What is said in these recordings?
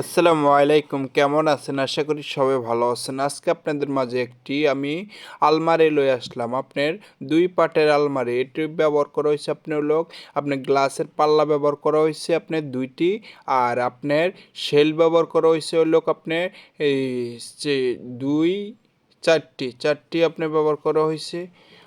আসসালামু আলাইকুম, কেমন আছেন? আশা করি সবাই ভালো আছেন। আজকে আপনাদের মাঝে একটি আমি আলমারি লয়ে আসলাম। আপনার দুই পাটের আলমারি, এটি ব্যবহার করা হয়েছে আপনার লোক, আপনার গ্লাসের পাল্লা ব্যবহার করা হয়েছে আপনার দুইটি, আর আপনার শেল ব্যবহার করা হয়েছে ওই লোক আপনার এই যে দুই, চারটি চারটি আপনার ব্যবহার করা হয়েছে।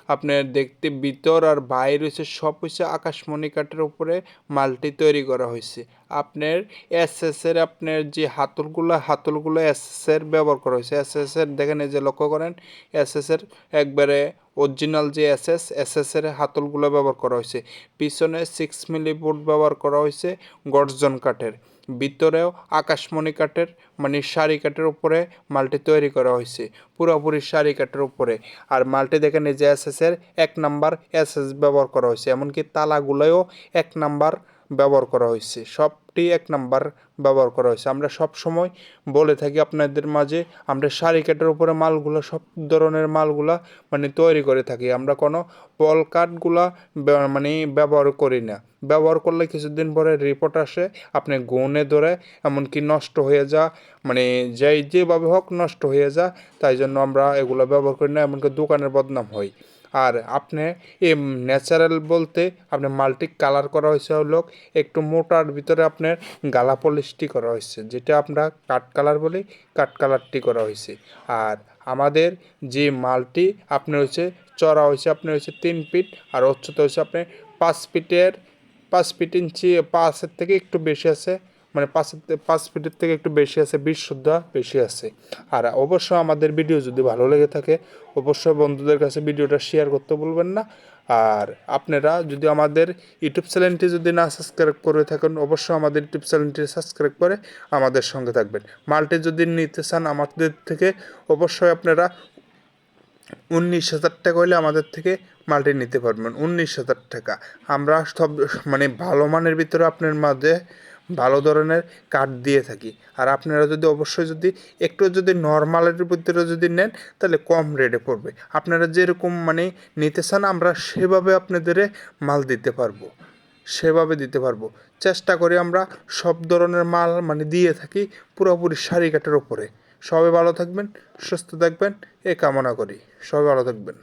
আপনার দেখতে ভিতর আর বাইর হয়েছে সব হয়েছে আকাশমণি কাঠের উপরে মালটি তৈরি করা হয়েছে আপনার এস এস এর আপনার যে হাতলগুলো হাতলগুলো এস এস এর ব্যবহার করা হয়েছে এস এস এর, দেখেন এই যে লক্ষ্য করেন এস এস এর একবারে অরিজিনাল যে এস এস এস এস এর হাতলগুলো ব্যবহার করা হয়েছে। পিছনে সিক্স মিলি বোর্ড ব্যবহার করা হয়েছে গর্জন কাঠের। ভিতরেও আকাশমণি কাঠের মানে শাড়ি কাঠের উপরে মালটি তৈরি করা হয়েছে, পুরোপুরি শাড়ি কাঠের উপরে। আর মালটি দেখেন এই যে এস এর এক নাম্বার এস এস ব্যবহার করা হয়েছে, এমনকি তালাগুলোও এক নাম্বার ব্যবহার করা হয়েছে। সবটি এক নাম্বার ব্যবহার করা হয়েছে। আমরা সব সময় বলে থাকি আপনাদের মাঝে, আমরা শাড়ি কাঠের উপরে মালগুলো, সব ধরনের মালগুলা মানে তৈরি করে থাকি। আমরা কোনো পল কাঠগুলা মানে ব্যবহার করি না। ব্যবহার করলে কিছুদিন পরে রিপোর্ট আসে, আপনি গুনে ধরে এমনকি নষ্ট হয়ে যা মানে যেই যেভাবে হোক নষ্ট হয়ে যা, তাই জন্য আমরা এগুলো ব্যবহার করি না, এমনকি দোকানের বদনাম হয় আর আপনি এই ন্যাচারাল বলতে আপনি মাল্টি কালার করা হয়েছে হলো একটু মোটার ভিতরে আপনার গালা পলিশটি করা হয়েছে যেটা আমরা কাঠ কালার বলি কাঠ কালারটি করা হয়েছে আর আমাদের যে মালটি আপনি হচ্ছে চড়া হয়েছে আপনার হচ্ছে তিন ফিট, আর উচ্চতা হচ্ছে আপনি পাঁচ ফিটের, পাঁচ ফিট ইঞ্চি, পাঁচের থেকে একটু বেশি আছে মানে পাঁচ পাঁচ ফিটের থেকে একটু বেশি আছে, বিশ শুদ্ধা বেশি আছে। আর অবশ্যই আমাদের ভিডিও যদি ভালো লেগে থাকে, অবশ্যই বন্ধুদের কাছে ভিডিওটা শেয়ার করতে বলবেন না। আর আপনারা যদি আমাদের ইউটিউব চ্যানেলটি যদি না সাবস্ক্রাইব করে থাকেন, অবশ্যই আমাদের ইউটিউব চ্যানেলটি সাবস্ক্রাইব করে আমাদের সঙ্গে থাকবেন। মালটি যদি নিতে চান আমাদের থেকে, অবশ্যই আপনারা উনিশ হাজার টাকা হলে আমাদের থেকে মালটি নিতে পারবেন, উনিশ হাজার টাকা। আমরা সব মানে ভালো মানের ভিতরে আপনার মাঝে ভালো ধরনের কাঠ দিয়ে থাকি। আর আপনারা যদি অবশ্যই যদি একটু যদি নর্মালের ভিতরে যদি নেন, তাহলে কম রেটে পড়বে। আপনারা যেরকম মানে নিতে চান, আমরা সেভাবে আপনাদের মাল দিতে পারব। সেভাবে দিতে পারব। চেষ্টা করি আমরা সব ধরনের মাল মানে দিয়ে থাকি পুরোপুরি শাড়ি কাঠের ওপরে সবাই ভালো থাকবেন, সুস্থ থাকবেন এ কামনা করি। সবাই ভালো থাকবেন।